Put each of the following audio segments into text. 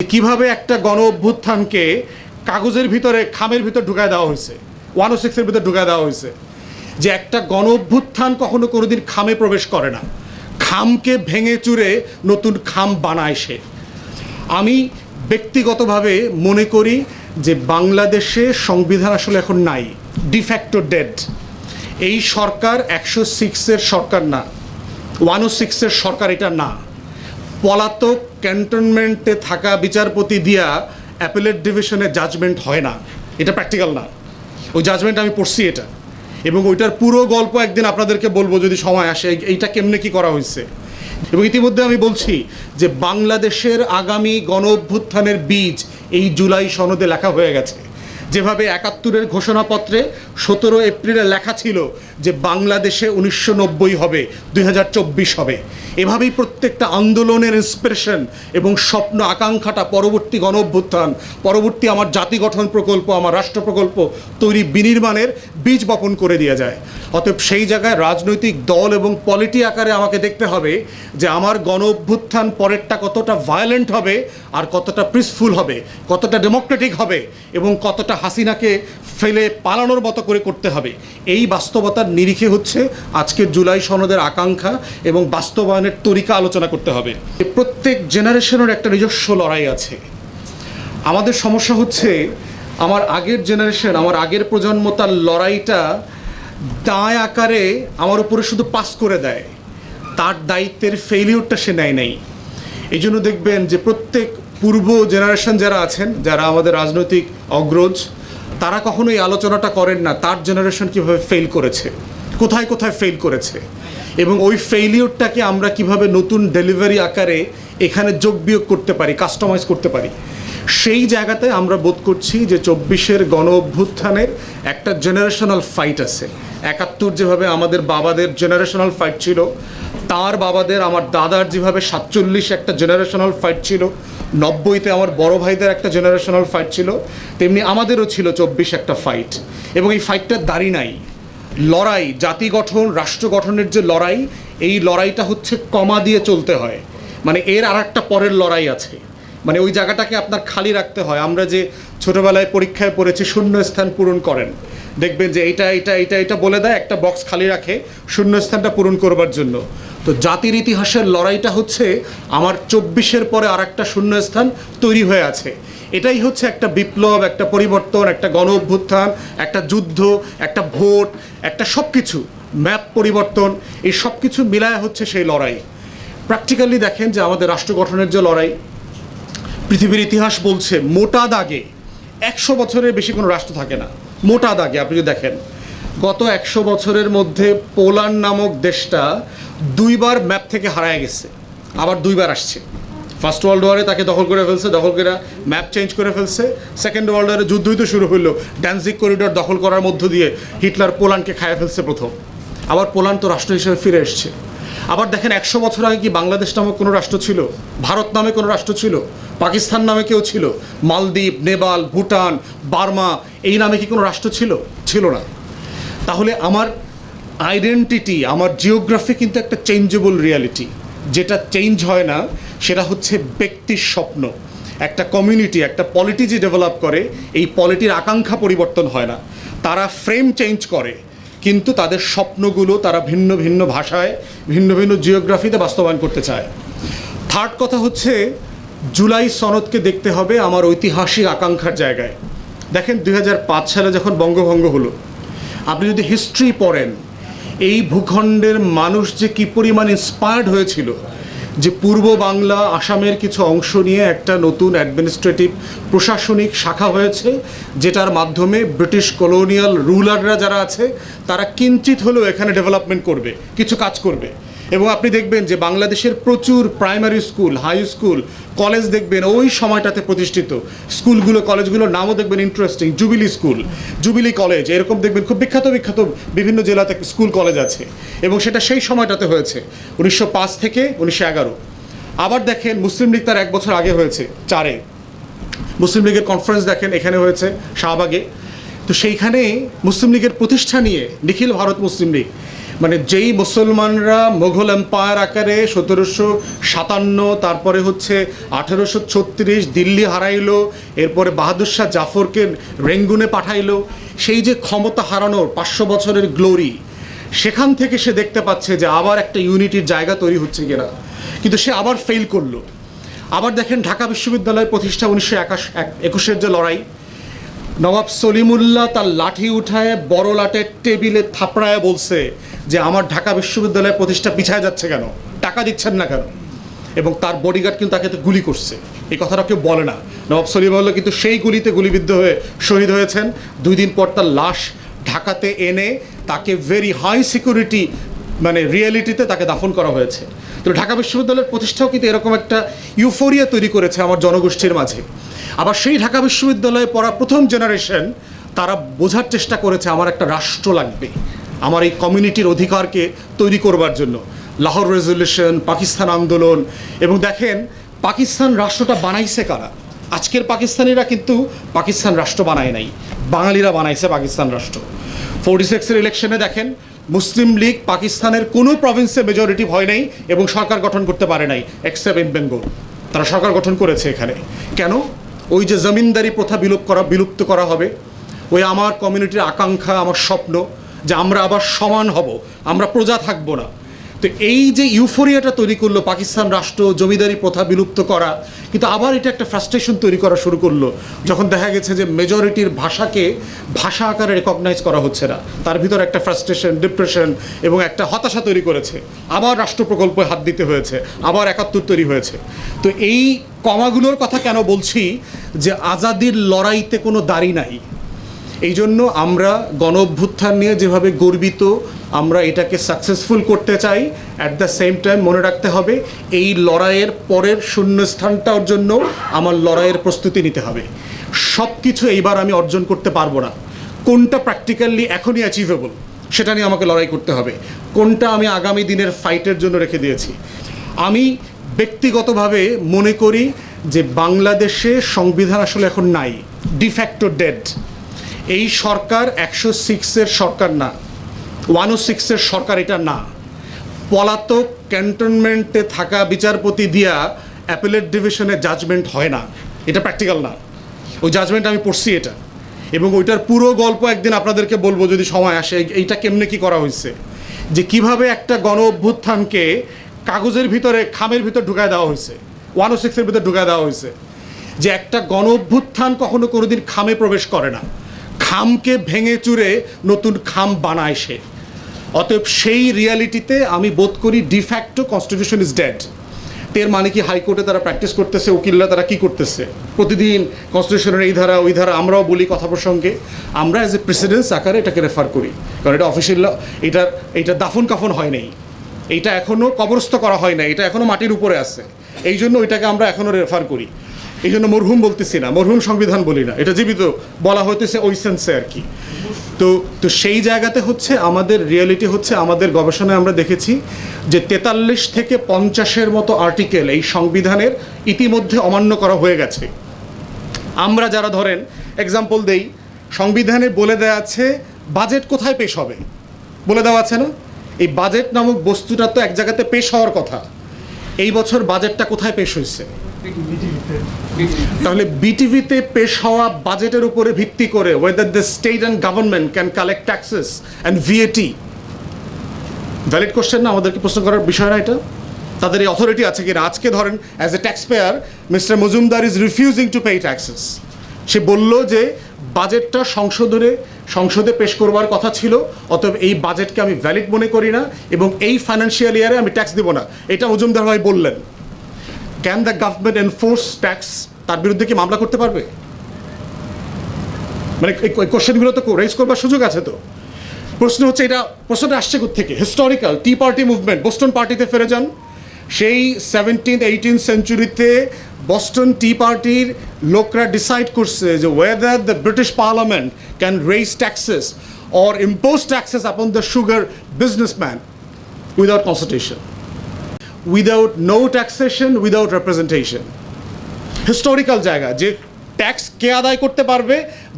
কীভাবে একটা গণ অভ্যুত্থানকে কাগজের ভিতরে, খামের ভিতর ঢুকায় দেওয়া হয়েছে, ওয়ান ও সিক্সের ভিতরে ঢুকায় দেওয়া হয়েছে, যে একটা গণ অভ্যুত্থান কখনো কোনোদিন খামে প্রবেশ করে না। খামকে ভেঙে চুরে নতুন খাম বানায় সে। আমি ব্যক্তিগতভাবে মনে করি যে বাংলাদেশে সংবিধান আসলে এখন নাই ডিফ্যাক্টো ডেড এই সরকার একশো সিক্সের সরকার না, ওয়ান ও সিক্সের সরকার এটা না। পলাতক ক্যান্টনমেন্টে থাকা বিচারপতি দিয়া অ্যাপেলেট ডিভিশনে জাজমেন্ট হয় না। এটা প্র্যাকটিক্যাল না। ওই জাজমেন্ট আমি পড়ছি এটা। এবং ওইটার পুরো গল্প একদিন আপনাদেরকে বলব যদি সময় আসে এইটা কেমনে কি করা হয়েছে? এবং ইতিমধ্যে আমি বলছি যে বাংলাদেশের আগামী গণ অভ্যুত্থানের বীজ এই জুলাই সনদে লেখা হয়ে গেছে। যেভাবে একাত্তরের ঘোষণাপত্রে সতেরো এপ্রিলে লেখা ছিল যে বাংলাদেশে উনিশশো নব্বই হবে, দুই হাজার চব্বিশ হবে। এভাবেই প্রত্যেকটা আন্দোলনের ইন্সপিরেশন এবং স্বপ্ন আকাঙ্ক্ষাটা পরবর্তী গণ অভ্যুত্থান পরবর্তী আমার জাতি গঠন প্রকল্প, আমার রাষ্ট্র প্রকল্প তৈরি বিনির্মাণের বীজ বপন করে দিয়ে যায়। অতএব সেই জায়গায় রাজনৈতিক দল এবং পলিটি আকারে আমাকে দেখতে হবে যে আমার গণ অভ্যুত্থান পরেরটা কতটা ভায়োলেন্ট হবে আর কতটা পিসফুল হবে, কতটা ডেমোক্রেটিক হবে এবং কতটা হাসিনাকে ফেলে পালানোর মতো করে করতে হবে। এই বাস্তবতার নিরিখে হচ্ছে আজকের জুলাই সনদের আকাঙ্ক্ষা এবং বাস্তবায়নের তরিকা আলোচনা করতে হবে। প্রত্যেক জেনারেশনের একটা নিজস্ব লড়াই আছে। আমাদের সমস্যা হচ্ছে আমার আগের জেনারেশন আমার আগের প্রজন্ম তার লড়াইটা দায় আকারে আমার উপরে শুধু পাস করে দেয়। তার দায়িত্বের ফেলিউরটা সে নেয় নাই। এই জন্য দেখবেন যে প্রত্যেক পূর্ব জেনারেশন যারা আছেন, যারা আমাদের রাজনৈতিক অগ্রজ, তারা কখনো এই আলোচনাটা করেন না, তার জেনারেশন কীভাবে ফেল করেছে, কোথায় কোথায় ফেল করেছে। এবং ওই ফেইলিওরটাকে আমরা কীভাবে নতুন ডেলিভারি আকারে এখানে যোগ বিয়োগ করতে পারি কাস্টমাইজ করতে পারি। সেই জায়গাতে আমরা বোধ করছি যে চব্বিশের গণ অভ্যুত্থানের একটা জেনারেশনাল ফাইট আছে। একাত্তর যেভাবে আমাদের বাবাদের জেনারেশনাল ফাইট ছিল, তার বাবাদের, আমার দাদার যেভাবে সাতচল্লিশ একটা জেনারেশনাল ফাইট ছিল, নব্বইতে আমার বড় ভাইদের একটা জেনারেশনাল ফাইট ছিল, তেমনি আমাদেরও ছিল চব্বিশ একটা ফাইট এবং এই ফাইটটার দাড়ি নাই। লড়াই, জাতি গঠন, রাষ্ট্র গঠনের যে লড়াই, এই লড়াইটা হচ্ছে কমা দিয়ে চলতে হয়। মানে এর আর একটা পরের লড়াই আছে। মানে ওই জায়গাটাকে আপনার খালি রাখতে হয়। আমরা যে ছোটোবেলায় পরীক্ষায় পড়েছি শূন্য স্থান পূরণ করেন। দেখবেন যে এটা এটা এটা এটা বলে দেয়, একটা বক্স খালি রাখে শূন্য স্থানটা পূরণ করবার জন্য। তো জাতির ইতিহাসের লড়াইটা হচ্ছে আমার চব্বিশের পরে আর একটা শূন্য স্থান তৈরি হয়ে আছে। এটাই হচ্ছে একটা বিপ্লব, একটা পরিবর্তন, একটা গণ অভ্যুত্থান একটা যুদ্ধ, একটা ভোট, একটা সব কিছু ম্যাপ পরিবর্তন, এই সব কিছু মিলায় হচ্ছে সেই লড়াই। প্র্যাকটিক্যালি দেখেন যে আমাদের রাষ্ট্র গঠনের যে লড়াই পৃথিবীর ইতিহাস বলছে, মোটা দাগে একশো বছরের বেশি কোনো রাষ্ট্র থাকে না। মোটা দাগে, আপনি যদি দেখেন, গত একশো বছরের মধ্যে পোল্যান্ড নামক দেশটা দুইবার ম্যাপ থেকে হারায় গেছে, আবার দুইবার আসছে। ফার্স্ট ওয়ার্ল্ড ওয়ারে তাকে দখল করে ফেলছে, দখল করে ম্যাপ চেঞ্জ করে ফেলছে। সেকেন্ড ওয়ার্ল্ড ওয়ারে যুদ্ধই তো শুরু হলো ড্যান্সিক করিডোর দখল করার মধ্য দিয়ে হিটলার পোল্যান্ডকে খায় ফেলছে প্রথম। আবার পোল্যান্ড তো রাষ্ট্র হিসেবে ফিরে এসছে। আবার দেখেন একশো বছর আগে কি বাংলাদেশ নামক কোনো রাষ্ট্র ছিল? ভারত নামে কোনো রাষ্ট্র ছিল? পাকিস্তান নামে কেউ ছিল? মালদ্বীপ, নেপাল, ভুটান, বার্মা এই নামে কি কোনো রাষ্ট্র ছিল? ছিল না। তাহলে আমার আইডেন্টিটি আমার জিওগ্রাফি কিন্তু একটা চেঞ্জেবল রিয়ালিটি যেটা চেঞ্জ হয় না, সেটা হচ্ছে ব্যক্তির স্বপ্ন। একটা কমিউনিটি একটা পলিটি যে ডেভেলপ করে, এই পলিটির আকাঙ্ক্ষা পরিবর্তন হয় না। তারা ফ্রেম চেঞ্জ করে। কিন্তু তাদের স্বপ্নগুলো তারা ভিন্ন ভিন্ন ভাষায়, ভিন্ন ভিন্ন জিওগ্রাফিতে বাস্তবায়ন করতে চায়। থার্ড কথা হচ্ছে, জুলাই সনদকে দেখতে হবে আমার ঐতিহাসিক আকাঙ্ক্ষার জায়গায়। দেখেন দু হাজার পাঁচ সালে যখন বঙ্গভঙ্গ হলো, আপনি যদি হিস্ট্রি পড়েন, এই ভূখণ্ডের মানুষ যে কী পরিমাণ ইন্সপায়ার্ড হয়েছিল যে পূর্ব বাংলা, আসামের কিছু অংশ নিয়ে একটা নতুন অ্যাডমিনিস্ট্রেটিভ প্রশাসনিক শাখা হয়েছে, যেটার মাধ্যমে ব্রিটিশ কলোনিয়াল রুলাররা যারা আছে, তারা কিঞ্চিত হলেও এখানে ডেভেলপমেন্ট করবে, কিছু কাজ করবে। এবং আপনি দেখবেন যে বাংলাদেশের প্রচুর primary school, high school, college দেখবেন ওই সময়টাতে প্রতিষ্ঠিত। স্কুলগুলো, কলেজগুলোর নামও দেখবেন interesting jubilee school jubilee college এরকম দেখবেন খুব বিখ্যাত বিখ্যাত বিভিন্ন জেলাতে স্কুল, কলেজ আছে এবং সেটা সেই সময়টাতে হয়েছে, উনিশশো পাঁচ থেকে উনিশশো এগারো। আবার দেখেন মুসলিম লীগ তার এক বছর আগে হয়েছে, চারে। মুসলিম লীগের কনফারেন্স দেখেন, এখানে হয়েছে, শাহবাগে। তো সেইখানে মুসলিম লীগের প্রতিষ্ঠা নিয়ে, নিখিল ভারত মুসলিম লীগ মানে যেই মুসলমানরা মোঘল এম্পায়ার আকারে সতেরোশো সাতান্ন, তারপরে হচ্ছে আঠেরোশো ছত্রিশ দিল্লি হারাইলো, এরপরে বাহাদুর শাহ জাফরকে রেঙ্গুনে পাঠাইলো, সেই যে ক্ষমতা হারানোর পাঁচশো বছরের গ্লোরি সেখান থেকে সে দেখতে পাচ্ছে যে আবার একটা ইউনিটির জায়গা তৈরি হচ্ছে কিনা। কিন্তু সে আবার ফেল করল। আবার দেখেন ঢাকা বিশ্ববিদ্যালয়ের প্রতিষ্ঠা উনিশশো একাশ একুশের যে লড়াই, নবাব সলিমুল্লাহ তার লাঠি উঠায় বড় লাটের টেবিলে থাপড়ায় বলছে যে আমার ঢাকা বিশ্ববিদ্যালয়ের প্রতিষ্ঠা পিছায় যাচ্ছে কেন? টাকা দিচ্ছেন না কেন? এবং তার বডিগার্ড কিন্তু তাকে তো গুলি করছে। এই কথাটা কেউ বলে না। নবাব সলিমুল্লাহ কিন্তু সেই গুলিতে গুলিবিদ্ধ হয়ে শহীদ হয়েছেন। দুই দিন পর তার লাশ ঢাকাতে এনে তাকে ভেরি হাই সিকিউরিটি মানে রিয়েলিটিতে তাকে দাফন করা হয়েছে। তো ঢাকা বিশ্ববিদ্যালয়ের প্রতিষ্ঠাও কিন্তু এরকম একটা ইউফোরিয়া তৈরি করেছে আমার জনগোষ্ঠীর মাঝে। আবার সেই ঢাকা বিশ্ববিদ্যালয়ে পড়া প্রথম জেনারেশন তারা বোঝার চেষ্টা করেছে, আমার একটা রাষ্ট্র লাগবে। আমার এই কমিউনিটির অধিকারকে তৈরি করবার জন্য। লাহোর রেজলিউশন পাকিস্তান আন্দোলন এবং দেখেন, পাকিস্তান রাষ্ট্রটা বানাইছে কারা? আজকের পাকিস্তানিরা কিন্তু পাকিস্তান রাষ্ট্র বানায় নাই। বাঙালিরা বানাইছে পাকিস্তান রাষ্ট্র। ফোর্টি সিক্সের ইলেকশনে দেখেন, মুসলিম লীগ পাকিস্তানের কোনো প্রভিন্সে মেজরিটি হয় নাই এবং সরকার গঠন করতে পারে নাই এক্সেপ্ট ইন বেঙ্গল তারা সরকার গঠন করেছে এখানে। কেন? ওই যে জমিনদারি প্রথা বিলুপ করা বিলুপ্ত করা হবে। ওই আমার কমিউনিটির আকাঙ্ক্ষা, আমার স্বপ্ন। যে আমরা আবার সমান হব, আমরা প্রজা থাকব না। তো এই যে ইউফোরিয়াটা তৈরি করল পাকিস্তান রাষ্ট্র, জমিদারি প্রথা বিলুপ্ত করা, কিন্তু আবার এটা একটা ফ্রাস্ট্রেশন তৈরি করা শুরু করল, যখন দেখা গেছে যে মেজরিটির ভাষাকে ভাষা আকারে রেকগনাইজ করা হচ্ছে না। তার ভিতর একটা ফ্রাস্ট্রেশন ডিপ্রেশন এবং একটা হতাশা তৈরি করেছে। আবার রাষ্ট্র প্রকল্পে হাত দিতে হয়েছে, আবার একাত্তর তৈরি হয়েছে। তো এই কমাগুলোর কথা কেন বলছি যে আজাদির লড়াইতে কোনো দাড়ি নাই? এই জন্য আমরা গণ অভ্যুত্থান নিয়ে যেভাবে গর্বিত, আমরা এটাকে সাকসেসফুল করতে চাই অ্যাট দ্য সেম টাইম মনে রাখতে হবে, এই লড়াইয়ের পরের শূন্যস্থানটার জন্য আমার লড়াইয়ের প্রস্তুতি নিতে হবে। সব কিছু এইবার আমি অর্জন করতে পারব না। কোনটা প্র্যাকটিক্যালি এখনই অ্যাচিভেবল সেটা নিয়ে আমাকে লড়াই করতে হবে। কোনটা আমি আগামী দিনের ফাইটের জন্য রেখে দিয়েছি। আমি ব্যক্তিগতভাবে মনে করি যে বাংলাদেশে সংবিধান আসলে এখন নাই ডিফ্যাক্টো ডেড এই সরকার একশো সিক্সের সরকার না ওয়ান ও সিক্সের সরকার এটা না। পলাতক ক্যান্টনমেন্টে থাকা বিচারপতি দিয়া অ্যাপেলেট ডিভিশনে জাজমেন্ট হয় না। এটা প্র্যাকটিক্যাল না। ওই জাজমেন্ট আমি পড়ছি এটা। এবং ওইটার পুরো গল্প একদিন আপনাদেরকে বলব যদি সময় আসে এইটা কেমনে কি করা হয়েছে? যে কীভাবে একটা গণ অভ্যুত্থানকে কাগজের ভিতরে, খামের ভিতর ঢুকায় দেওয়া হয়েছে। ওয়ান ও সিক্সের ভিতরে ঢুকায় দেওয়া হয়েছে। যে একটা গণ অভ্যুত্থান কখনো কোনোদিন খামে প্রবেশ করে না। খামকে ভেঙে চুরে নতুন খাম বানায় সে। অতএব সেই রিয়ালিটিতে আমি বোধ করি ডিফ্যাক্টো কনস্টিটিউশন ইজ ডেড এর মানে কি হাইকোর্টে তারা প্র্যাকটিস করতেছে, উকিলরা তারা কি করতেছে? প্রতিদিন কনস্টিটিউশনের এই ধারা, ওই ধারা, আমরাও বলি কথা প্রসঙ্গে। আমরা অ্যাজ এ প্রেসিডেন্স আকারে এটাকে রেফার করি। কারণ এটা অফিসিয়াল এটার এটা দাফন কাফন হয় নাই। এইটা এখনও কবরস্থ করা হয় না এটা এখনও মাটির উপরে আছে। এই জন্য ওইটাকে আমরা এখনও রেফার করি। এই জন্য মরহুম বলতেছি না, মরহুম সংবিধান বলি না, এটা জীবিত বলা হইতেছে ওই সেন্সে আর কি। তো তো সেই জায়গাতে হচ্ছে আমাদের রিয়েলিটি হচ্ছে আমাদের গবেষণায় আমরা দেখেছি যে তেতাল্লিশ থেকে পঞ্চাশের মতো আর্টিকেল এই সংবিধানের ইতিমধ্যে অমান্য করা হয়ে গেছে। আমরা যারা ধরেন এক্সাম্পল দেই, সংবিধানে বলে দেওয়া আছে বাজেট কোথায় পেশ হবে? বলে দেওয়া আছে না? এই বাজেট নামক বস্তুটা তো এক জায়গাতে পেশ হওয়ার কথা। এই বছর বাজেটটা কোথায় পেশ হয়েছে? তাহলে বিটিভিতে পেশ হওয়া বাজেটের উপরে ভিত্তি করে whether the state and government can collect taxes and VAT valid question না? আমাদেরকে প্রশ্ন করার বিষয় না এটা? তাদের এই অথরিটি আছে কিনা আজকে ধরেন as a taxpayer mister Majumdar is refusing to pay taxes সে বলল যে, বাজেটটা সংশোধনে, সংসদে পেশ করবার কথা ছিল, অতএব এই বাজেটকে আমি ভ্যালিড মনে করি না, এবং এই ফাইন্যান্সিয়াল ইয়ারে আমি ট্যাক্স দিব না। এটা মজুমদার ভাই বললেন। Can the government enforce tax তার বিরুদ্ধে কি মামলা করতে পারবে? মানে এই কোশ্চেনগুলো তো রেজ করবার সুযোগ আছে তো। প্রশ্ন হচ্ছে এটা, প্রশ্নটা আসছে থেকে historical tea party movement Boston পার্টিতে ফিরে যান। সেই সেভেন্টিন এইটিন সেঞ্চুরিতে বস্টন টি পার্টির লোকরা ডিসাইড করছে যে whether the British parliament can raise taxes or impose taxes upon the sugar businessman without constitution without no taxation without representation historical জায়গা, যে ট্যাক্স কে আদায় করতে পারবে,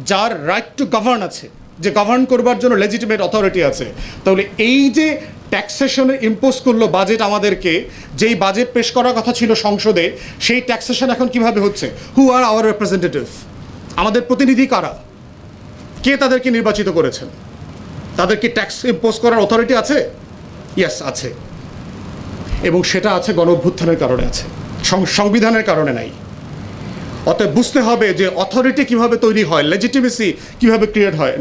যার রাইট টু গভর্ন আছে, যে গভর্ন করবার জন্য লেজিটিমেট অথরিটি আছে। তাহলে এই যে ট্যাক্সেশনে ইম্পোজ করল বাজেট আমাদেরকে, যেই বাজেট পেশ করার কথা ছিল সংসদে, সেই ট্যাক্সেশন এখন কীভাবে হচ্ছে? হু আর আওয়ার রিপ্রেজেন্টেটিভ আমাদের প্রতিনিধি কারা? কে তাদেরকে নির্বাচিত করেছেন? তাদের কি ট্যাক্স ইম্পোজ করার অথরিটি আছে? ইয়েস আছে। এবং সেটা আছে গণ অভ্যুত্থানের কারণে আছে। সংবিধানের কারণে নাই। অতএব বুঝতে হবে যে অথরিটি কীভাবে তৈরি হয় লেজিটিমেসি কীভাবে ক্রিয়েট হয়